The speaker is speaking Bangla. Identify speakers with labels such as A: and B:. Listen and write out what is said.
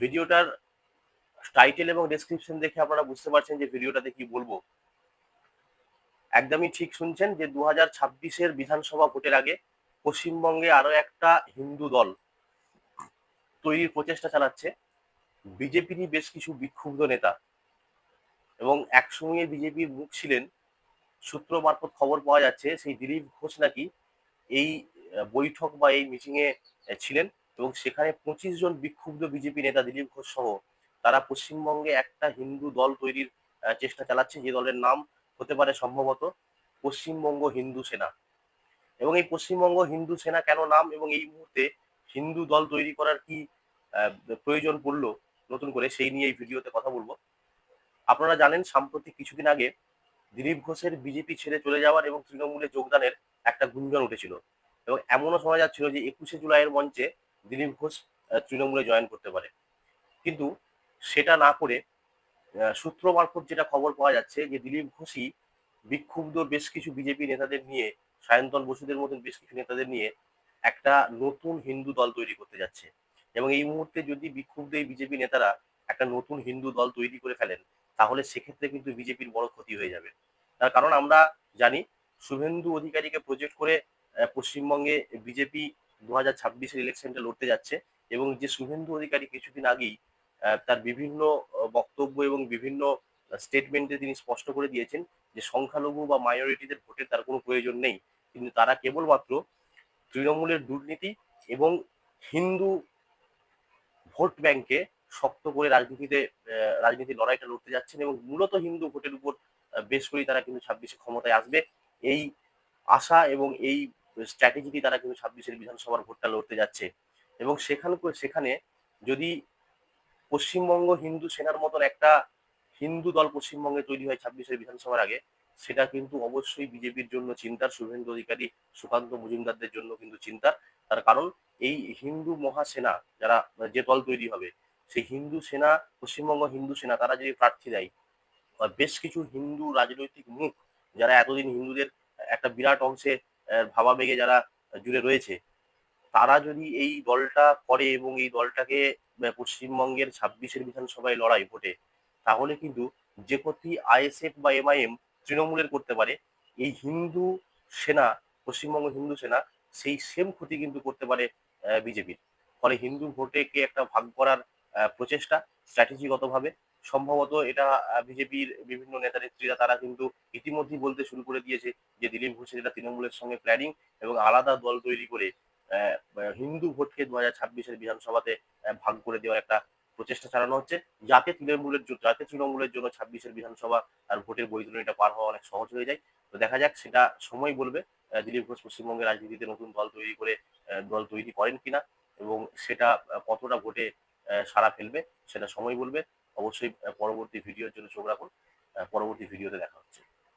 A: ভিডিওটার টাইটেল এবং ডেসক্রিপশন দেখে আপনারা বুঝতে পারছেন যে ভিডিওটাতে কি বলব। একদমই ঠিক শুনছেন যে দু হাজার ছাব্বিশের বিধানসভা ভোটের আগে পশ্চিমবঙ্গে আরও একটা হিন্দু দল তৈরির প্রচেষ্টা চালাচ্ছে। বিজেপিরই বেশ কিছু বিক্ষুব্ধ নেতা এবং একসঙ্গে বিজেপির মুখ ছিলেন, সূত্র মারফত খবর পাওয়া যাচ্ছে, সেই দিলীপ ঘোষ নাকি এই বৈঠক বা এই মিটিং এ ছিলেন। এবং সেখানে পঁচিশ জন বিক্ষুব্ধ বিজেপি নেতা দিলীপ ঘোষ সহ তারা পশ্চিমবঙ্গে একটা হিন্দু দল তৈরির চেষ্টা চালাচ্ছে, যে দলের নাম হতে পারে সম্ভবত পশ্চিমবঙ্গ হিন্দু সেনা। এবং এই পশ্চিমবঙ্গ হিন্দু সেনা কেন নাম এবং এই মুহূর্তে হিন্দু দল তৈরি করার কি প্রয়োজন পড়ল নতুন করে সেই নিয়ে এই ভিডিওতে কথা বলব। আপনারা জানেন, সাম্প্রতিক কিছুদিন আগে দিলীপ ঘোষের বিজেপি ছেড়ে চলে যাওয়ার এবং তৃণমূলে যোগদানের একটা গুঞ্জন উঠেছিল। এবং এমনও শোনা যাচ্ছিল যে একুশে জুলাইয়ের মঞ্চে দিলীপ ঘোষ তৃণমূলে জয়েন করতে পারে। কিন্তু সেটা না করে সূত্র মারফত যেটা খবর পাওয়া যাচ্ছে যে দিলীপ ঘোষই বিক্ষুব্ধ বেশ কিছু বিজেপি নেতাদের নিয়ে, সায়ন্তন বসুদের মতন বেশ কিছু নেতাদের নিয়ে একটা নতুন হিন্দু দল তৈরি করতে যাচ্ছে। এবং এই মুহূর্তে যদি বিক্ষুব্ধ এই বিজেপি নেতারা একটা নতুন হিন্দু দল তৈরি করে ফেলেন, তাহলে সেক্ষেত্রে কিন্তু বিজেপির বড় ক্ষতি হয়ে যাবে। তার কারণ আমরা জানি, শুভেন্দু অধিকারীকে প্রজেক্ট করে পশ্চিমবঙ্গে বিজেপি দু হাজার ছাব্বিশের ইলেকশনটা লড়তে যাচ্ছে এবং যে শুভেন্দু অধিকারী কিছুদিন আগেই তার বিভিন্ন বক্তব্য এবং বিভিন্ন স্টেটমেন্টে তিনি স্পষ্ট করে দিয়েছেন যে সংখ্যালঘু বা মাইনরিটিদের ভোটের তার কোনো প্রয়োজন নেই। কিন্তু তারা কেবলমাত্র তৃণমূলের দুর্নীতি এবং হিন্দু ভোট ব্যাংকে শক্ত করে রাজনীতিতে আহ, রাজনীতির লড়াইটা লড়তে যাচ্ছেন এবং মূলত হিন্দু ভোটের উপর বেশ করেই তারা কিন্তু ছাব্বিশে ক্ষমতায় আসবে। এই আশা এবং এই স্ট্র্যাটেজিটি তারা কিন্তু ছাব্বিশের বিধানসভার ভোটটা লড়তে যাচ্ছে। এবং সেখানে সেখানে যদি পশ্চিমবঙ্গ হিন্দু সেনার মতন একটা হিন্দু দল পশ্চিমবঙ্গে তৈরি হয় ছাব্বিশের বিধানসভার আগে, সেটা কিন্তু অবশ্যই বিজেপির জন্য চিন্তার, শুভেন্দু অধিকারী, সুকান্ত মজুমদারদের জন্য কিন্তু চিন্তার। তার কারণ এই হিন্দু মহাসেনা যারা যে দল তৈরি হবে, সেই হিন্দু সেনা, পশ্চিমবঙ্গ হিন্দু সেনা, তারা যদি প্রার্থী দেয় বেশ কিছু হিন্দু রাজনৈতিক মুখ যারা এতদিন হিন্দুদের একটা বিরাট অংশে ভাবাবেগে যারা জুড়ে রয়েছে, তারা যদি এই দলটা করে এবং এই দলটাকে পশ্চিমবঙ্গের ছাব্বিশের বিধানসভায় লড়াই ভোটে, তাহলে কিন্তু যে ক্ষতি আইএসএফ বা এমআইএম তৃণমূলের করতে পারে, এই হিন্দু সেনা, পশ্চিমবঙ্গ হিন্দু সেনা, সেই সেম ক্ষতি কিন্তু করতে পারে বিজেপির। ফলে হিন্দু ভোটেকে একটা ভাগ করার প্রচেষ্টা স্ট্র্যাটেজিগতভাবে সম্ভবত এটা বিজেপির বিভিন্ন নেতা, নেত্রীরা তারা কিন্তু ইতিমধ্যেই বলতে শুরু করে দিয়েছে যে দিলীপ ঘোষের এটা তৃণমূলের সঙ্গে প্ল্যানিং এবং আলাদা দল তৈরি করে হিন্দু ভোটকে দু হাজার ছাব্বিশের বিধানসভাতে ভাগ করে দেওয়ার একটা প্রচেষ্টা চালানো হচ্ছে, যাতে তৃণমূলের যাতে তৃণমূলের জন্য ছাব্বিশের বিধানসভা আর ভোটের বৈতরণীটা পার হওয়া অনেক সহজ হয়ে যায়। তো দেখা যাক, সেটা সময় বলবে দিলীপ ঘোষ পশ্চিমবঙ্গের রাজনীতিতে নতুন দল তৈরি করে দল তৈরি করেন কিনা এবং সেটা কতটা ভোটে সাড়া ফেলবে, সেটা সময় বলবে। অবশ্যই পরবর্তী ভিডিওর জন্য চোখ রাখুন। পরবর্তী ভিডিওতে দেখা হচ্ছে।